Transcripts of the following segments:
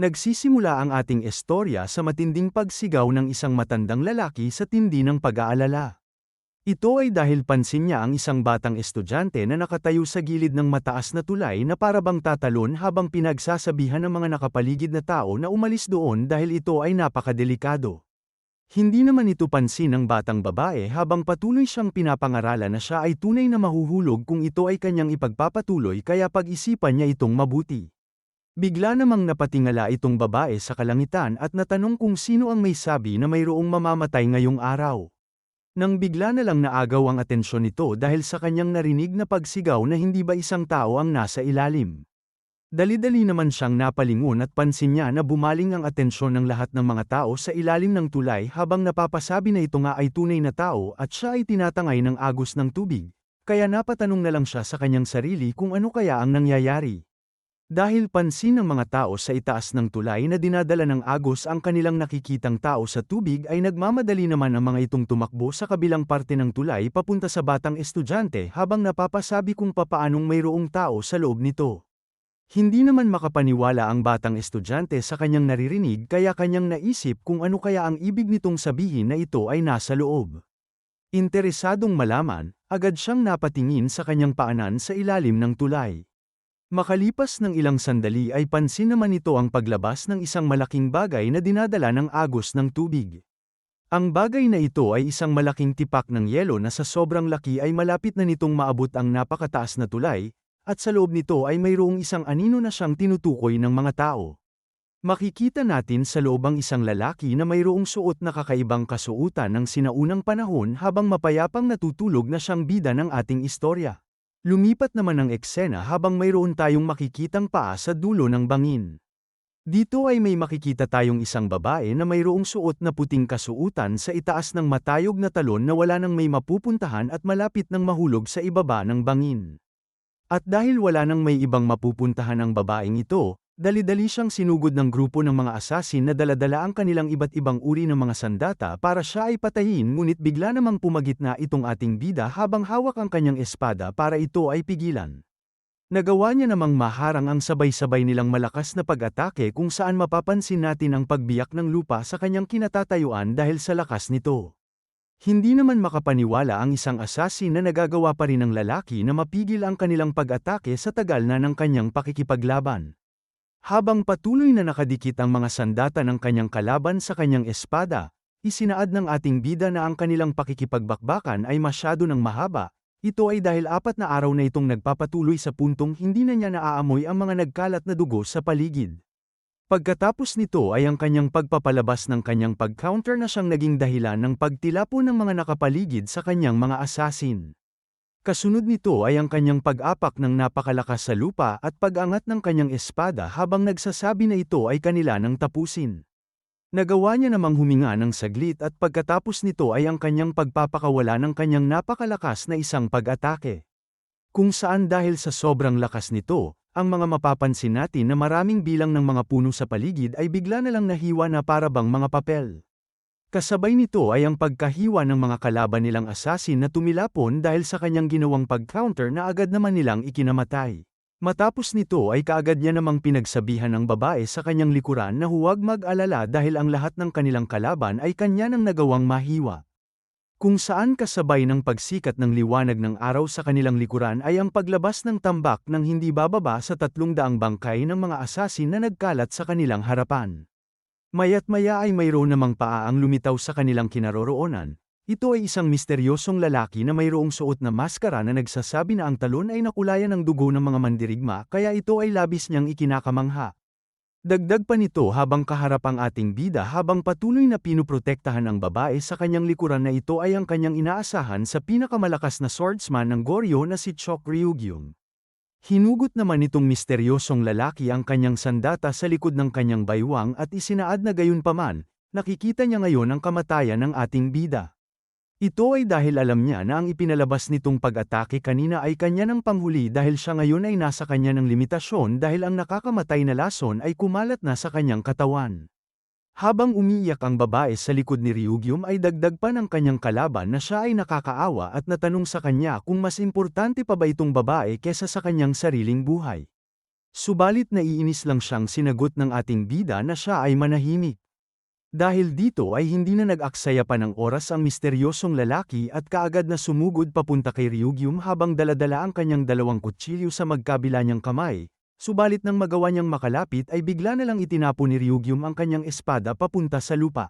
Nagsisimula ang ating istorya sa matinding pagsigaw ng isang matandang lalaki sa tindi ng pag-aalala. Ito ay dahil pansin niya ang isang batang estudyante na nakatayo sa gilid ng mataas na tulay na parabang tatalon habang pinagsasabihan ng mga nakapaligid na tao na umalis doon dahil ito ay napakadelikado. Hindi naman ito pansin ng batang babae habang patuloy siyang pinapangaralan na siya ay tunay na mahuhulog kung ito ay kanyang ipagpapatuloy kaya pag-isipan niya itong mabuti. Bigla namang napatingala itong babae sa kalangitan at natanong kung sino ang may sabi na mayroong mamamatay ngayong araw. Nang bigla na lang naagaw ang atensyon nito dahil sa kanyang narinig na pagsigaw na hindi ba isang tao ang nasa ilalim. Dali-dali naman siyang napalingon at pansin niya na bumaling ang atensyon ng lahat ng mga tao sa ilalim ng tulay habang napapasabi na ito nga ay tunay na tao at siya ay tinatangay ng agos ng tubig, kaya napatanong na lang siya sa kanyang sarili kung ano kaya ang nangyayari. Dahil pansin ng mga tao sa itaas ng tulay na dinadala ng agos ang kanilang nakikitang tao sa tubig ay nagmamadali naman ang mga itong tumakbo sa kabilang parte ng tulay papunta sa batang estudyante habang napapasabi kung papaanong mayroong tao sa loob nito. Hindi naman makapaniwala ang batang estudyante sa kanyang naririnig kaya kanyang naisip kung ano kaya ang ibig nitong sabihin na ito ay nasa loob. Interesadong malaman, agad siyang napatingin sa kanyang paanan sa ilalim ng tulay. Makalipas ng ilang sandali ay pansin naman ito ang paglabas ng isang malaking bagay na dinadala ng agos ng tubig. Ang bagay na ito ay isang malaking tipak ng yelo na sa sobrang laki ay malapit na nitong maabot ang napakataas na tulay, at sa loob nito ay mayroong isang anino na siyang tinutukoy ng mga tao. Makikita natin sa loob ang isang lalaki na mayroong suot na kakaibang kasuutan ng sinaunang panahon habang mapayapang natutulog na siyang bida ng ating istorya. Lumipat naman ang eksena habang mayroon tayong makikitang paa sa dulo ng bangin. Dito ay may makikita tayong isang babae na mayroong suot na puting kasuutan sa itaas ng matayog na talon na wala nang may mapupuntahan at malapit nang mahulog sa ibaba ng bangin. At dahil wala nang may ibang mapupuntahan ang babaeng ito, Dali-dali siyang sinugod ng grupo ng mga asasin na daladala ang kanilang iba't ibang uri ng mga sandata para siya ay patayin ngunit bigla namang pumagit na itong ating bida habang hawak ang kanyang espada para ito ay pigilan. Nagawa niya namang maharang ang sabay-sabay nilang malakas na pag-atake kung saan mapapansin natin ang pagbiyak ng lupa sa kanyang kinatatayuan dahil sa lakas nito. Hindi naman makapaniwala ang isang asasin na nagagawa pa rin ng lalaki na mapigil ang kanilang pag-atake sa tagal na ng kanyang pakikipaglaban. Habang patuloy na nakadikit ang mga sandata ng kanyang kalaban sa kanyang espada, isinaad ng ating bida na ang kanilang pakikipagbakbakan ay masyado ng mahaba, ito ay dahil apat na araw na itong nagpapatuloy sa puntong hindi na niya naaamoy ang mga nagkalat na dugo sa paligid. Pagkatapos nito ay ang kanyang pagpapalabas ng kanyang pag-counter na siyang naging dahilan ng pagtilapo ng mga nakapaligid sa kanyang mga assassin. Kasunod nito ay ang kanyang pag-apak ng napakalakas sa lupa at pag-angat ng kanyang espada habang nagsasabi na ito ay kanila nang tapusin. Nagawa niya namang huminga ng saglit at pagkatapos nito ay ang kanyang pagpapakawala ng kanyang napakalakas na isang pag-atake. Kung saan dahil sa sobrang lakas nito, ang mga mapapansin natin na maraming bilang ng mga puno sa paligid ay bigla na lang nahiwa na para bang mga papel. Kasabay nito ay ang pagkahiwa ng mga kalaban nilang asasin na tumilapon dahil sa kanyang ginawang pag-counter na agad naman nilang ikinamatay. Matapos nito ay kaagad niya namang pinagsabihan ng babae sa kanyang likuran na huwag mag-alala dahil ang lahat ng kanilang kalaban ay kanya nang nagawang mahiwa. Kung saan kasabay ng pagsikat ng liwanag ng araw sa kanilang likuran ay ang paglabas ng tambak ng hindi bababa sa tatlong daang bangkay ng mga asasin na nagkalat sa kanilang harapan. Maya't maya ay mayroon namang paa ang lumitaw sa kanilang kinaroroonan. Ito ay isang misteryosong lalaki na mayroong suot na maskara na nagsasabi na ang talon ay nakulayan ng dugo ng mga mandirigma kaya ito ay labis niyang ikinakamangha. Dagdag pa nito habang kaharap ang ating bida habang patuloy na pinuprotektahan ang babae sa kanyang likuran na ito ay ang kanyang inaasahan sa pinakamalakas na swordsman ng Goryo na si Chok Ryugyung. Hinugot naman itong misteryosong lalaki ang kanyang sandata sa likod ng kanyang baywang at isinaad na gayon paman, nakikita niya ngayon ang kamatayan ng ating bida. Ito ay dahil alam niya na ang ipinalabas nitong pag-atake kanina ay kanya ng panghuli dahil siya ngayon ay nasa kanya ng limitasyon dahil ang nakakamatay na lason ay kumalat na sa kanyang katawan. Habang umiiyak ang babae sa likod ni Ryugyum ay dagdag pa ng kanyang kalaban na siya ay nakakaawa at natanong sa kanya kung mas importante pa ba itong babae kesa sa kanyang sariling buhay. Subalit naiinis lang siyang sinagot ng ating bida na siya ay manahimik. Dahil dito ay hindi na nag-aksaya pa ng oras ang misteryosong lalaki at kaagad na sumugod papunta kay Ryugyum habang daladala ang kanyang dalawang kutsilyo sa magkabila niyang kamay, subalit nang magawa niyang makalapit ay bigla na lang itinapo ni Ryugyum ang kanyang espada papunta sa lupa.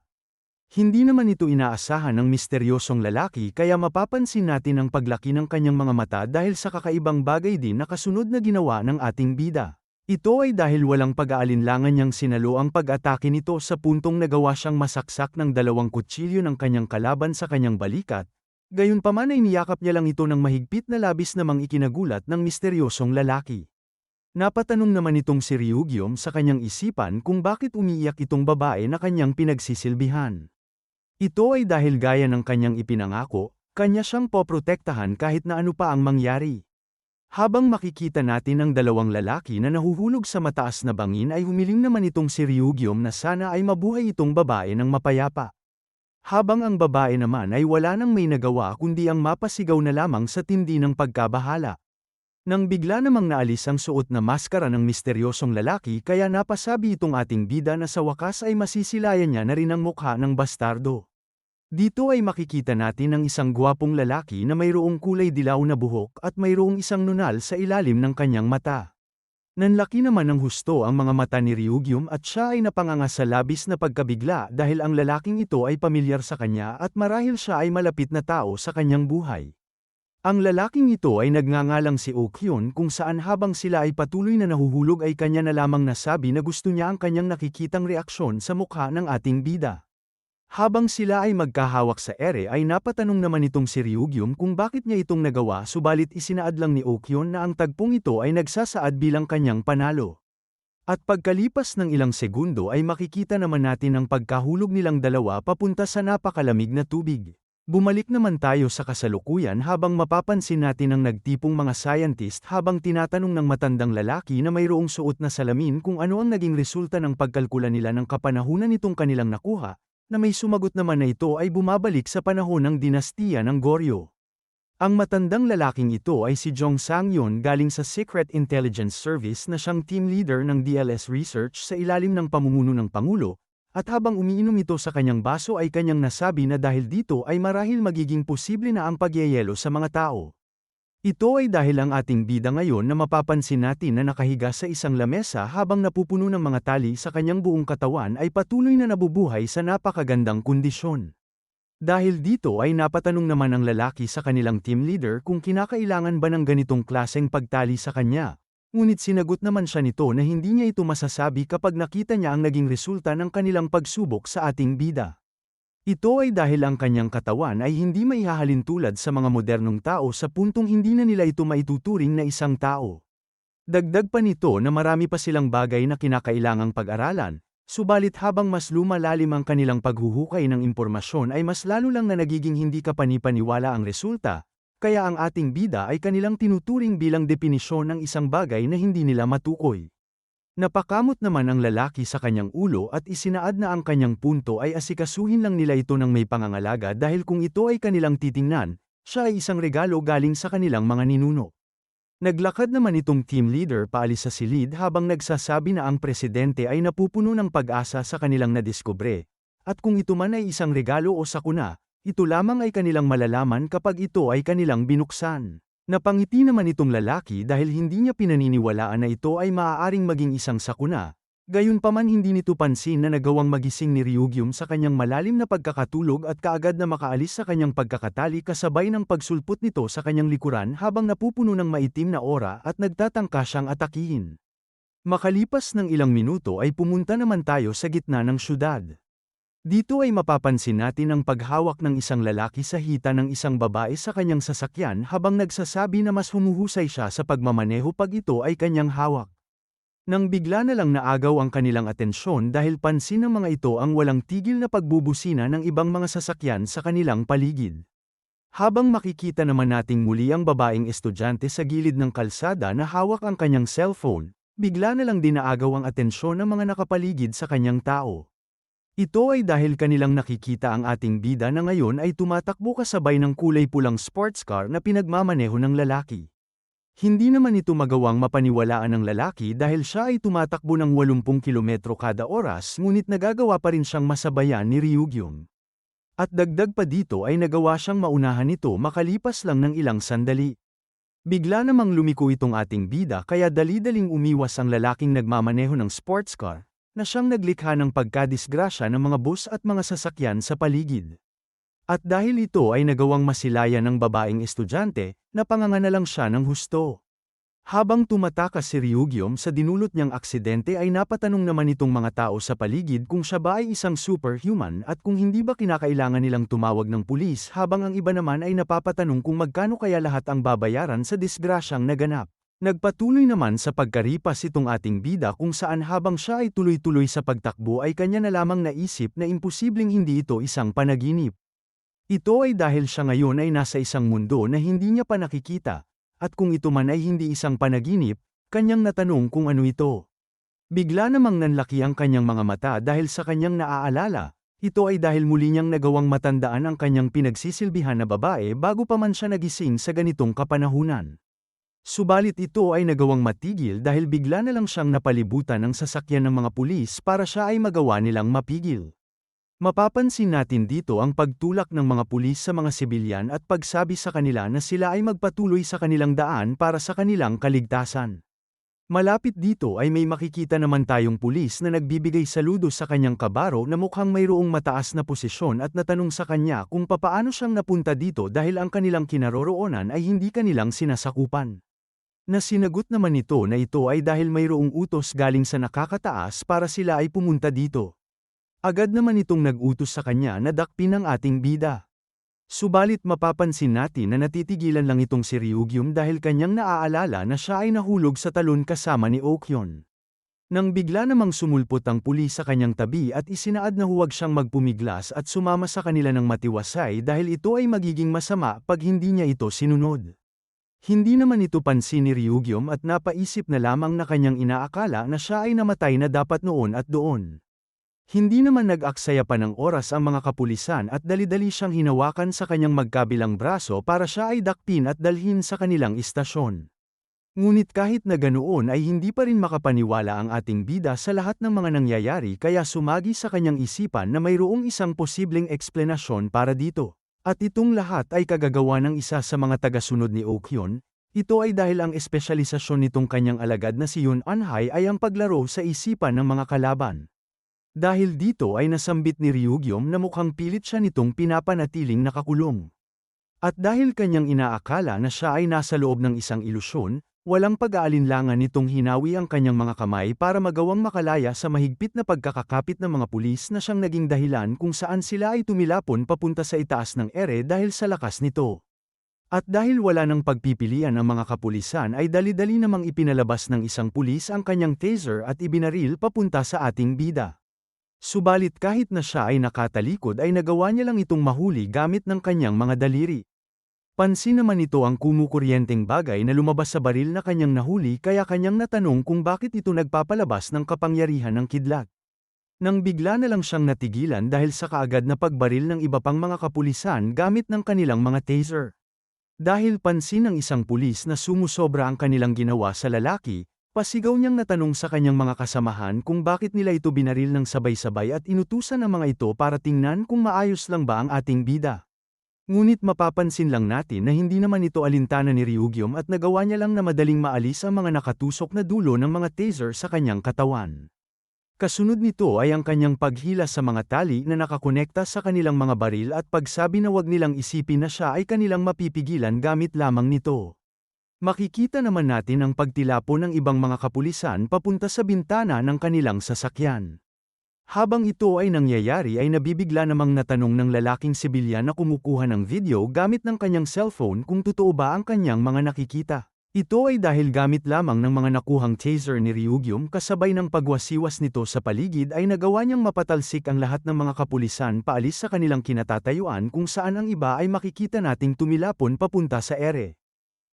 Hindi naman ito inaasahan ng misteryosong lalaki kaya mapapansin natin ang paglaki ng kanyang mga mata dahil sa kakaibang bagay din na kasunod na ginawa ng ating bida. Ito ay dahil walang pag-aalinlangan niyang sinalo ang pag-atake nito sa puntong nagawa siyang masaksak ng dalawang kutsilyo ng kanyang kalaban sa kanyang balikat, gayunpaman ay niyakap niya lang ito ng mahigpit na labis namang ikinagulat ng misteryosong lalaki. Napatanong naman itong si Ryugyom sa kanyang isipan kung bakit umiiyak itong babae na kanyang pinagsisilbihan. Ito ay dahil gaya ng kanyang ipinangako, kanya siyang poprotektahan kahit na ano pa ang mangyari. Habang makikita natin ang dalawang lalaki na nahuhulog sa mataas na bangin ay humiling naman itong si Ryugyom na sana ay mabuhay itong babae ng mapayapa. Habang ang babae naman ay wala nang may nagawa kundi ang mapasigaw na lamang sa tindi ng pagkabahala. Nang bigla namang naalis ang suot na maskara ng misteryosong lalaki kaya napasabi itong ating bida na sa wakas ay masisilayan niya na rin ang mukha ng bastardo. Dito ay makikita natin ang isang gwapong lalaki na mayroong kulay dilaw na buhok at mayroong isang nunal sa ilalim ng kanyang mata. Nanlaki naman ng husto ang mga mata ni Ryugyum at siya ay napanganga sa labis na pagkabigla dahil ang lalaking ito ay pamilyar sa kanya at marahil siya ay malapit na tao sa kanyang buhay. Ang lalaking ito ay nagngangalang si Okyun kung saan habang sila ay patuloy na nahuhulog ay kanya na lamang nasabi na gusto niya ang kanyang nakikitang reaksyon sa mukha ng ating bida. Habang sila ay magkahawak sa ere ay napatanong naman itong si Ryugyum kung bakit niya itong nagawa subalit isinaad lang ni Okyon na ang tagpong ito ay nagsasaad bilang kanyang panalo. At pagkalipas ng ilang segundo ay makikita naman natin ang pagkahulog nilang dalawa papunta sa napakalamig na tubig. Bumalik naman tayo sa kasalukuyan habang mapapansin natin ang nagtipong mga scientist habang tinatanong ng matandang lalaki na mayroong suot na salamin kung ano ang naging resulta ng pagkalkula nila ng kapanahunan nitong kanilang nakuha, na may sumagot naman na ito ay bumabalik sa panahon ng dinastiya ng Goryeo. Ang matandang lalaking ito ay si Jong Sang-yon galing sa Secret Intelligence Service na siyang team leader ng DLS Research sa ilalim ng pamumuno ng Pangulo, at habang umiinom ito sa kanyang baso ay kanyang nasabi na dahil dito ay marahil magiging posible na ang pagyayelo sa mga tao. Ito ay dahil ang ating bida ngayon na mapapansin natin na nakahiga sa isang lamesa habang napupuno ng mga tali sa kanyang buong katawan ay patuloy na nabubuhay sa napakagandang kondisyon. Dahil dito ay napatanong naman ang lalaki sa kanilang team leader kung kinakailangan ba ng ganitong klaseng pagtali sa kanya. Ngunit sinagot naman siya nito na hindi niya ito masasabi kapag nakita niya ang naging resulta ng kanilang pagsubok sa ating bida. Ito ay dahil ang kanyang katawan ay hindi maihahalin tulad sa mga modernong tao sa puntong hindi na nila ito maituturing na isang tao. Dagdag pa nito na marami pa silang bagay na kinakailangang pag-aralan, subalit habang mas lumalalim ang kanilang paghuhukay ng impormasyon ay mas lalo lang na nagiging hindi kapanipaniwala ang resulta, kaya ang ating bida ay kanilang tinuturing bilang depinisyon ng isang bagay na hindi nila matukoy. Napakamot naman ang lalaki sa kanyang ulo at isinaad na ang kanyang punto ay asikasuhin lang nila ito ng may pangangalaga dahil kung ito ay kanilang titingnan, siya ay isang regalo galing sa kanilang mga ninuno. Naglakad naman itong team leader paalis sa silid habang nagsasabi na ang presidente ay napupuno ng pag-asa sa kanilang nadiskubre. At kung ito man ay isang regalo o sakuna, ito lamang ay kanilang malalaman kapag ito ay kanilang binuksan. Napangiti naman itong lalaki dahil hindi niya pinaniniwalaan na ito ay maaaring maging isang sakuna. Gayunpaman hindi nito pansin na nagawang magising ni Ryugyum sa kanyang malalim na pagkakatulog at kaagad na makaalis sa kanyang pagkakatali kasabay ng pagsulpot nito sa kanyang likuran habang napupuno ng maitim na ora at nagtatangka siyang atakihin. Makalipas ng ilang minuto ay pumunta naman tayo sa gitna ng syudad. Dito ay mapapansin natin ang paghawak ng isang lalaki sa hita ng isang babae sa kanyang sasakyan habang nagsasabi na mas humuhusay siya sa pagmamaneho pag ito ay kanyang hawak. Nang bigla na lang naagaw ang kanilang atensyon dahil pansin ng mga ito ang walang tigil na pagbubusina ng ibang mga sasakyan sa kanilang paligid. Habang makikita naman nating muli ang babaeng estudyante sa gilid ng kalsada na hawak ang kanyang cellphone, bigla na lang dinaagaw ang atensyon ng mga nakapaligid sa kanyang tao. Ito ay dahil kanilang nakikita ang ating bida na ngayon ay tumatakbo kasabay ng kulay pulang sports car na pinagmamaneho ng lalaki. Hindi naman ito magawang mapaniwalaan ng lalaki dahil siya ay tumatakbo ng 80 kilometro kada oras ngunit nagagawa pa rin siyang masabayan ni Ryugyong. At dagdag pa dito ay nagawa siyang maunahan nito makalipas lang ng ilang sandali. Bigla namang lumiko itong ating bida kaya dali-daling umiwas ang lalaking nagmamaneho ng sports car, na siyang naglikha ng pagkadisgrasya ng mga bus at mga sasakyan sa paligid. At dahil ito ay nagawang masilayan ng babaeng estudyante, napanganga na lang siya ng husto. Habang tumatakas si Ryugyom sa dinulot niyang aksidente ay napatanong naman itong mga tao sa paligid kung siya ba ay isang superhuman at kung hindi ba kinakailangan nilang tumawag ng pulis habang ang iba naman ay napapatanong kung magkano kaya lahat ang babayaran sa disgrasyang naganap. Nagpatuloy naman sa pagkaripas itong ating bida kung saan habang siya ay tuloy-tuloy sa pagtakbo ay kanya na lamang naisip na imposibleng hindi ito isang panaginip. Ito ay dahil siya ngayon ay nasa isang mundo na hindi niya pa nakikita, at kung ito man ay hindi isang panaginip, kanyang natanong kung ano ito. Bigla namang nanlaki ang kanyang mga mata dahil sa kanyang naaalala, ito ay dahil muli niyang nagawang matandaan ang kanyang pinagsisilbihan na babae bago pa man siya nagising sa ganitong kapanahunan. Subalit ito ay nagawang matigil dahil bigla na lang siyang napalibutan ng sasakyan ng mga pulis para siya ay magawa nilang mapigil. Mapapansin natin dito ang pagtulak ng mga pulis sa mga sibilyan at pagsabi sa kanila na sila ay magpatuloy sa kanilang daan para sa kanilang kaligtasan. Malapit dito ay may makikita naman tayong pulis na nagbibigay saludo sa kanyang kabaro na mukhang mayroong mataas na posisyon at natanong sa kanya kung papaano siyang napunta dito dahil ang kanilang kinaroroonan ay hindi kanilang sinasakupan. Nasinagot naman nito na ito ay dahil mayroong utos galing sa nakakataas para sila ay pumunta dito. Agad naman itong nag-utos sa kanya na dakpin ang ating bida. Subalit mapapansin natin na natitigilan lang itong si Ryugyum dahil kanyang naaalala na siya ay nahulog sa talon kasama ni Okyon. Nang bigla namang sumulpot ang pulis sa kanyang tabi at isinaad na huwag siyang magpumiglas at sumama sa kanila ng matiwasay dahil ito ay magiging masama pag hindi niya ito sinunod. Hindi naman ito pansin ni Ryugyum at napaisip na lamang na kanyang inaakala na siya ay namatay na dapat noon at doon. Hindi naman nag-aksaya pa ng oras ang mga kapulisan at dali-dali siyang hinawakan sa kanyang magkabilang braso para siya ay dakpin at dalhin sa kanilang istasyon. Ngunit kahit na ganoon ay hindi pa rin makapaniwala ang ating bida sa lahat ng mga nangyayari kaya sumagi sa kanyang isipan na mayroong isang posibleng eksplenasyon para dito. At itong lahat ay kagagawa ng isa sa mga tagasunod ni Okyon, ito ay dahil ang espesyalisasyon nitong kanyang alagad na si Yun Anhai ay ang paglaro sa isipan ng mga kalaban. Dahil dito ay nasambit ni Ryugyom na mukhang pilit siya nitong pinapanatiling nakakulong. At dahil kanyang inaakala na siya ay nasa loob ng isang ilusyon, walang pag-aalinlangan nitong hinawi ang kanyang mga kamay para magawang makalaya sa mahigpit na pagkakakapit ng mga pulis na siyang naging dahilan kung saan sila ay tumilapon papunta sa itaas ng ere dahil sa lakas nito. At dahil wala ng pagpipilian ang mga kapulisan ay dali-dali namang ipinalabas ng isang pulis ang kanyang taser at ibinaril papunta sa ating bida. Subalit kahit na siya ay nakatalikod ay nagawa niya lang itong mahuli gamit ng kanyang mga daliri. Pansin naman ito ang kumukuryenteng bagay na lumabas sa baril na kanyang nahuli kaya kanyang natanong kung bakit ito nagpapalabas ng kapangyarihan ng kidlat. Nang bigla na lang siyang natigilan dahil sa kaagad na pagbaril ng iba pang mga kapulisan gamit ng kanilang mga taser. Dahil pansin ng isang pulis na sumusobra ang kanilang ginawa sa lalaki, Pasigaw niyang natanong sa kanyang mga kasamahan kung bakit nila ito binaril ng sabay-sabay at inutusan ang mga ito para tingnan kung maayos lang ba ang ating bida. Ngunit mapapansin lang natin na hindi naman ito alintana ni Ryugyom at nagawa niya lang na madaling maalis ang mga nakatusok na dulo ng mga taser sa kanyang katawan. Kasunod nito ay ang kanyang paghila sa mga tali na nakakonekta sa kanilang mga baril at pagsabi na wag nilang isipin na siya ay kanilang mapipigilan gamit lamang nito. Makikita naman natin ang pagtilapo ng ibang mga kapulisan papunta sa bintana ng kanilang sasakyan. Habang ito ay nangyayari ay nabibigla namang natanong ng lalaking sibilyan na kumukuha ng video gamit ng kanyang cellphone kung totoo ba ang kanyang mga nakikita. Ito ay dahil gamit lamang ng mga nakuhang taser ni Ryugyum kasabay ng pagwasiwas nito sa paligid ay nagawa niyang mapatalsik ang lahat ng mga kapulisan paalis sa kanilang kinatatayuan kung saan ang iba ay makikita nating tumilapon papunta sa ere.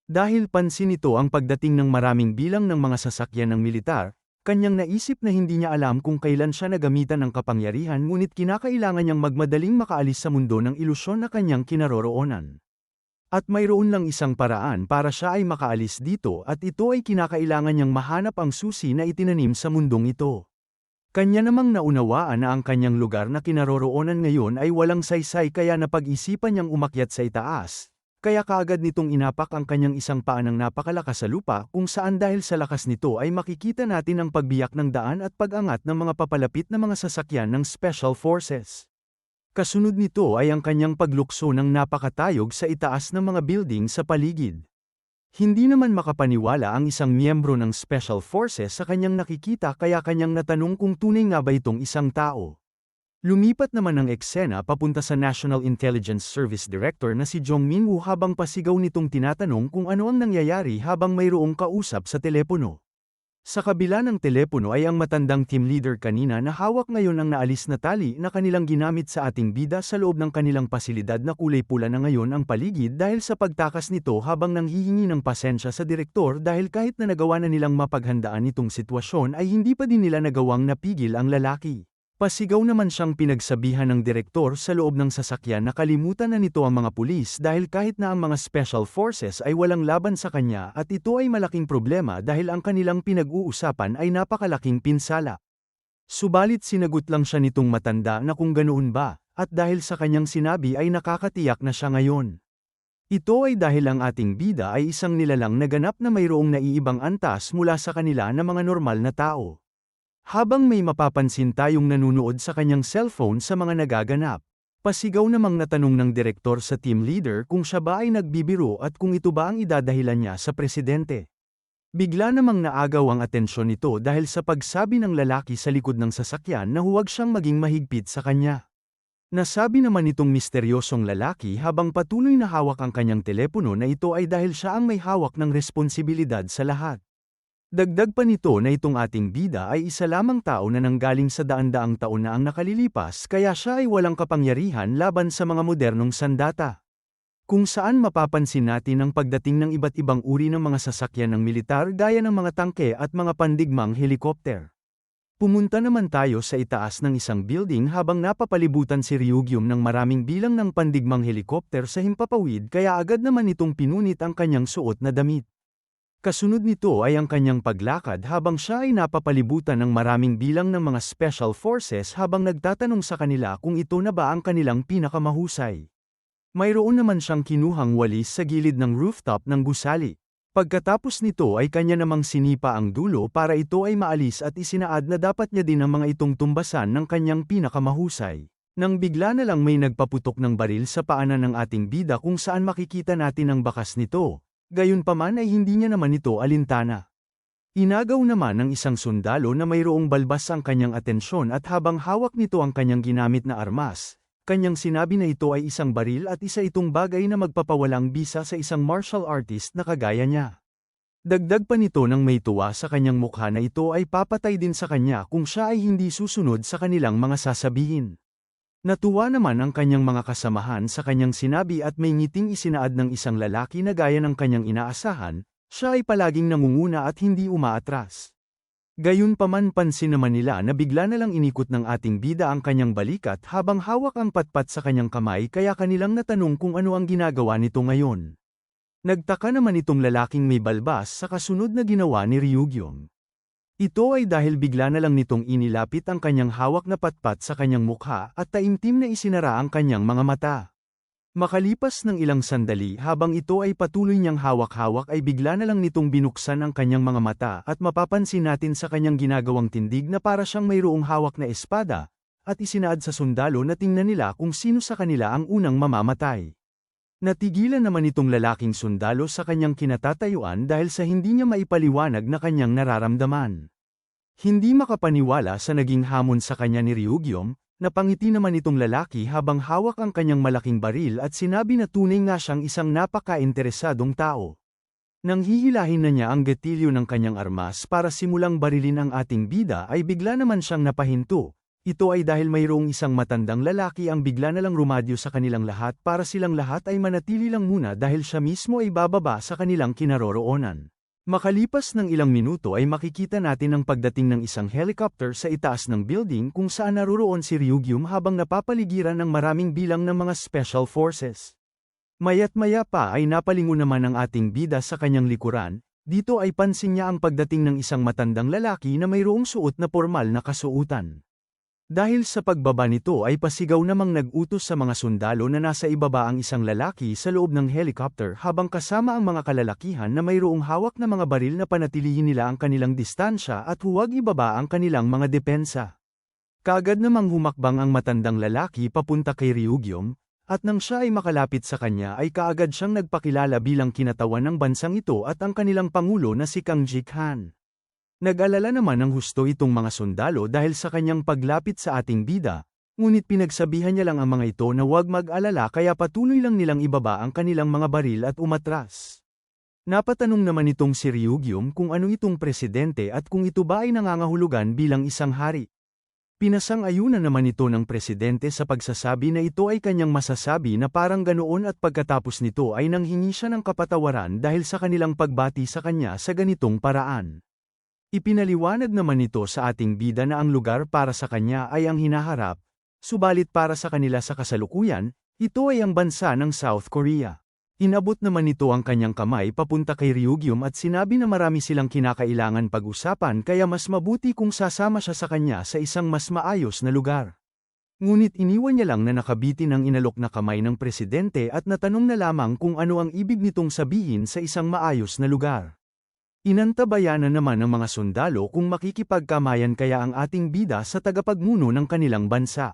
Dahil pansin nito ang pagdating ng maraming bilang ng mga sasakyan ng militar, kanyang naisip na hindi niya alam kung kailan siya nagamitan ng kapangyarihan ngunit kinakailangan niyang magmadaling makaalis sa mundo ng ilusyon na kanyang kinaroroonan. At mayroon lang isang paraan para siya ay makaalis dito at ito ay kinakailangan niyang mahanap ang susi na itinanim sa mundong ito. Kanya namang naunawaan na ang kanyang lugar na kinaroroonan ngayon ay walang saysay kaya napag-isipan niyang umakyat sa itaas. Kaya kaagad nitong inapak ang kanyang isang paa ng napakalakas sa lupa kung saan dahil sa lakas nito ay makikita natin ang pagbiyak ng daan at pag-angat ng mga papalapit na mga sasakyan ng Special Forces. Kasunod nito ay ang kanyang paglukso ng napakatayog sa itaas ng mga building sa paligid. Hindi naman makapaniwala ang isang miyembro ng Special Forces sa kanyang nakikita kaya kanyang natanong kung tunay nga ba itong isang tao. Lumipat naman ang eksena papunta sa National Intelligence Service Director na si Jong Minwoo habang pasigaw nitong tinatanong kung ano ang nangyayari habang mayroong kausap sa telepono. Sa kabila ng telepono ay ang matandang team leader kanina na hawak ngayon ang naalis na tali na kanilang ginamit sa ating bida sa loob ng kanilang pasilidad na kulay pula na ngayon ang paligid dahil sa pagtakas nito habang nanghihingi ng pasensya sa direktor dahil kahit na nagawa na nilang mapaghandaan itong sitwasyon ay hindi pa din nila nagawang napigil ang lalaki. Pasigaw naman siyang pinagsabihan ng direktor sa loob ng sasakyan na kalimutan na nito ang mga pulis dahil kahit na ang mga special forces ay walang laban sa kanya at ito ay malaking problema dahil ang kanilang pinag-uusapan ay napakalaking pinsala. Subalit sinagot lang siya nitong matanda na kung ganoon ba, at dahil sa kanyang sinabi ay nakakatiyak na siya ngayon. Ito ay dahil ang ating bida ay isang nilalang naganap na mayroong naiibang antas mula sa kanila na mga normal na tao. Habang may mapapansin tayong nanunood sa kanyang cellphone sa mga nagaganap, pasigaw namang natanong ng direktor sa team leader kung siya ba ay nagbibiro at kung ito ba ang idadahilan niya sa presidente. Bigla namang naagaw ang atensyon nito dahil sa pagsabi ng lalaki sa likod ng sasakyan na huwag siyang maging mahigpit sa kanya. Nasabi naman itong misteryosong lalaki habang patuloy na hawak ang kanyang telepono na ito ay dahil siya ang may hawak ng responsibilidad sa lahat. Dagdag pa nito na itong ating bida ay isa lamang tao na nanggaling sa daan-daang taon na ang nakalilipas kaya siya ay walang kapangyarihan laban sa mga modernong sandata. Kung saan mapapansin natin ang pagdating ng iba't ibang uri ng mga sasakyan ng militar gaya ng mga tangke at mga pandigmang helikopter. Pumunta naman tayo sa itaas ng isang building habang napapalibutan si Ryugyum ng maraming bilang ng pandigmang helikopter sa himpapawid kaya agad naman itong pinunit ang kanyang suot na damit. Kasunod nito ay ang kanyang paglakad habang siya ay napapalibutan ng maraming bilang ng mga special forces habang nagtatanong sa kanila kung ito na ba ang kanilang pinakamahusay. Mayroon naman siyang kinuhang walis sa gilid ng rooftop ng gusali. Pagkatapos nito ay kanya namang sinipa ang dulo para ito ay maalis at isinaad na dapat niya din ang mga itong tumbasan ng kanyang pinakamahusay. Nang bigla na lang may nagpaputok ng baril sa paanan ng ating bida kung saan makikita natin ang bakas nito, Gayunpaman ay hindi niya naman ito alintana. Inagaw naman ng isang sundalo na mayroong balbas ang kanyang atensyon at habang hawak nito ang kanyang ginamit na armas, kanyang sinabi na ito ay isang baril at isa itong bagay na magpapawalang bisa sa isang martial artist na kagaya niya. Dagdag pa nito ng may tuwa sa kanyang mukha na ito ay papatay din sa kanya kung siya ay hindi susunod sa kanilang mga sasabihin. Natuwa naman ang kanyang mga kasamahan sa kanyang sinabi at may ngiting isinaad ng isang lalaki na gaya ng kanyang inaasahan, siya ay palaging nangunguna at hindi umaatras. Gayunpaman pansin naman nila na bigla na lang inikot ng ating bida ang kanyang balikat habang hawak ang patpat sa kanyang kamay kaya kanilang natanong kung ano ang ginagawa nito ngayon. Nagtaka naman itong lalaking may balbas sa kasunod na ginawa ni Ryugyong. Ito ay dahil bigla na lang nitong inilapit ang kanyang hawak na patpat sa kanyang mukha at taimtim na isinara ang kanyang mga mata. Makalipas ng ilang sandali habang ito ay patuloy niyang hawak-hawak ay bigla na lang nitong binuksan ang kanyang mga mata at mapapansin natin sa kanyang ginagawang tindig na para siyang mayroong hawak na espada, at isinaad sa sundalo na tingnan nila kung sino sa kanila ang unang mamamatay. Natigilan naman itong lalaking sundalo sa kanyang kinatatayuan dahil sa hindi niya maipaliwanag na kanyang nararamdaman. Hindi makapaniwala sa naging hamon sa kanya ni Ryugyong, napangiti naman itong lalaki habang hawak ang kanyang malaking baril at sinabi na tunay nga siyang isang napaka-interesadong tao. Nang hihilahin na niya ang gatilyo ng kanyang armas para simulang barilin ang ating bida ay bigla naman siyang napahinto, ito ay dahil mayroong isang matandang lalaki ang bigla na lang rumadyo sa kanilang lahat para silang lahat ay manatili lang muna dahil siya mismo ay bababa sa kanilang kinaroroonan. Makalipas ng ilang minuto ay makikita natin ang pagdating ng isang helicopter sa itaas ng building kung saan naroroon si Ryugyum habang napapaligiran ng maraming bilang ng mga special forces. Mayat maya pa ay napalingon naman ang ating bida sa kanyang likuran, dito ay pansin niya ang pagdating ng isang matandang lalaki na mayroong suot na formal na kasuutan. Dahil sa pagbaba nito ay pasigaw namang nag-utos sa mga sundalo na nasa ibaba ang isang lalaki sa loob ng helicopter habang kasama ang mga kalalakihan na mayroong hawak na mga baril na panatilihin nila ang kanilang distansya at huwag ibaba ang kanilang mga depensa. Kagad namang humakbang ang matandang lalaki papunta kay Ryugyong, at nang siya ay makalapit sa kanya ay kaagad siyang nagpakilala bilang kinatawan ng bansang ito at ang kanilang pangulo na si Kang Jikhan. Nag-alala naman ng husto itong mga sundalo dahil sa kanyang paglapit sa ating bida, ngunit pinagsabihan niya lang ang mga ito na huwag mag-alala kaya patuloy lang nilang ibaba ang kanilang mga baril at umatras. Napatanong naman itong si Ryugyum kung ano itong presidente at kung ito ba ay nangangahulugan bilang isang hari. Pinasang-ayunan naman ito ng presidente sa pagsasabi na ito ay kanyang masasabi na parang ganoon at pagkatapos nito ay nanghingi siya ng kapatawaran dahil sa kanilang pagbati sa kanya sa ganitong paraan. Ipinaliwanag naman ito sa ating bida na ang lugar para sa kanya ay ang hinaharap, subalit para sa kanila sa kasalukuyan, ito ay ang bansa ng South Korea. Inabot naman nito ang kanyang kamay papunta kay Ryugyum at sinabi na marami silang kinakailangan pag-usapan kaya mas mabuti kung sasama siya sa kanya sa isang mas maayos na lugar. Ngunit iniwan niya lang na nakabitin ang inalok na kamay ng presidente at natanong na lamang kung ano ang ibig nitong sabihin sa isang maayos na lugar. Inantabayanan naman ng mga sundalo kung makikipagkamayan kaya ang ating bida sa tagapagmuno ng kanilang bansa.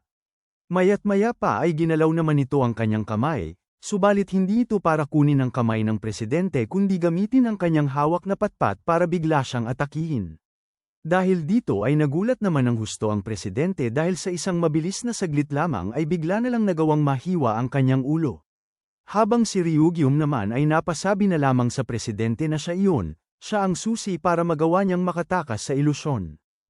Mayat maya pa ay ginalaw naman ito ang kanyang kamay, Subalit hindi ito para kunin ang kamay ng presidente kundi gamitin ang kanyang hawak na patpat para bigla siyang atakihin. Dahil dito ay nagulat naman ng husto ang presidente dahil sa isang mabilis na saglit lamang ay bigla na lang nagawang mahiwa ang kanyang ulo. Habang si Ryugyum naman ay napasabi na lamang sa presidente na siya iyon, siya ang susi para magawa niyang makatakas sa ilusyon.